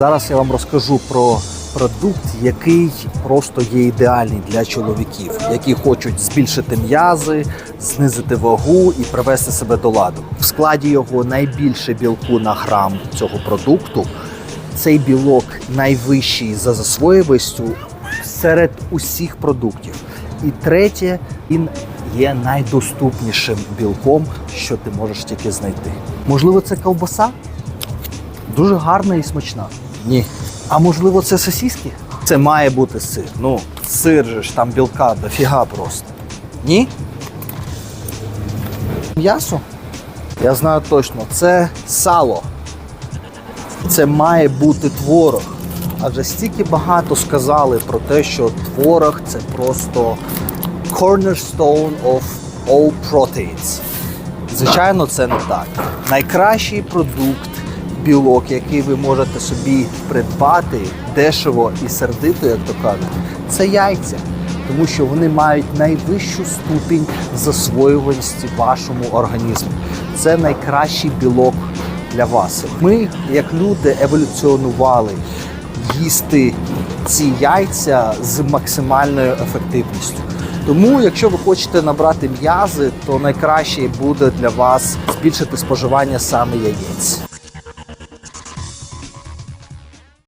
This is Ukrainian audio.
Зараз я вам розкажу про продукт, який просто є ідеальний для чоловіків, які хочуть збільшити м'язи, знизити вагу і привести себе до ладу. В складі його найбільше білку на грам цього продукту. Цей білок найвищий за засвоєвістю серед усіх продуктів. І третє, він є найдоступнішим білком, що ти можеш тільки знайти. Можливо, це ковбаса? Дуже гарна і смачна. Ні. А можливо, це сосиски? Це має бути сир. Ну, сир же ж там білка дофіга просто. Ні? М'ясо? Я знаю точно, це сало. Це має бути творог. Адже стільки багато сказали про те, що творог це просто cornerstone of all proteins. Звичайно, це не так. Найкращий продукт, білок, який ви можете собі придбати дешево і сердито, як то кажуть, це яйця. Тому що вони мають найвищу ступінь засвоюваності вашому організму. Це найкращий білок для вас. Ми, як люди, еволюціонували їсти ці яйця з максимальною ефективністю. Тому, якщо ви хочете набрати м'язи, то найкраще буде для вас збільшити споживання саме яєць.